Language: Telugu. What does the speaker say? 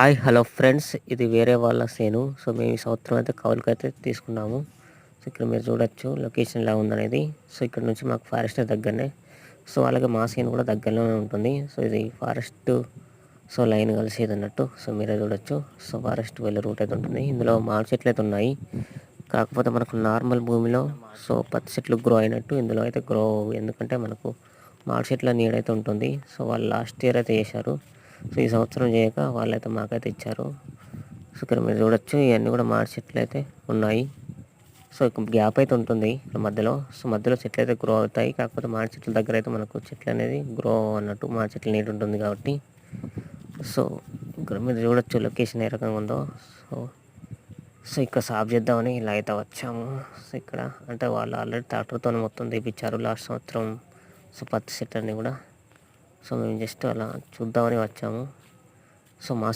Hi hello friends. ఇది వేరే వాళ్ళ సేను. సో మేము ఈ సంవత్సరం అయితే కౌలుకైతే తీసుకున్నాము. సో ఇక్కడ మీరు చూడొచ్చు లొకేషన్ ఎలా ఉందనేది. సో ఇక్కడ నుంచి మాకు ఫారెస్ట్ దగ్గరనే. సో అలాగే మా సేను కూడా దగ్గరలోనే ఉంటుంది. సో ఇది ఫారెస్ట్ సో లైన్ కలిసేది అన్నట్టు సో మీరే చూడొచ్చు. సో ఫారెస్ట్ వెళ్ళే రూట్ అయితే ఉంటుంది. ఇందులో మామిడి చెట్లు అయితే ఉన్నాయి. కాకపోతే మనకు నార్మల్ భూమిలో సో పత్తి చెట్లు గ్రో అయినట్టు ఇందులో అయితే గ్రో ఎందుకంటే మనకు మామిడి చెట్ల నీడైతే ఉంటుంది. సో వాళ్ళు లాస్ట్ ఇయర్ అయితే చేశారు. సో ఈ సంవత్సరం చేయక వాళ్ళైతే మాకైతే ఇచ్చారు. సో ఇక్కడ మీరు చూడొచ్చు ఇవన్నీ కూడా మార్చి చెట్లు అయితే ఉన్నాయి. సో గ్యాప్ అయితే ఉంటుంది మధ్యలో. సో మధ్యలో చెట్లు అయితే గ్రో అవుతాయి. కాకపోతే మార్చి చెట్ల దగ్గర అయితే మనకు చెట్లు అనేది గ్రో అన్నట్టు మార్చి చెట్లు నీటి ఉంటుంది కాబట్టి. సో ఇక్కడ మీరు చూడొచ్చు లొకేషన్ ఏ రకంగా ఉందో. సో సో ఇక్కడ సాఫ్ చేద్దామని ఇలా అయితే వచ్చాము. సో ఇక్కడ అంటే వాళ్ళు ఆల్రెడీ ట్రాక్టర్తో మొత్తం తీపిచ్చారు లాస్ట్ సంవత్సరం. సో పత్తి సెట్ అన్నీ కూడా. సో మేము జస్ట్ అలా చూద్దామని వచ్చాము. సో మా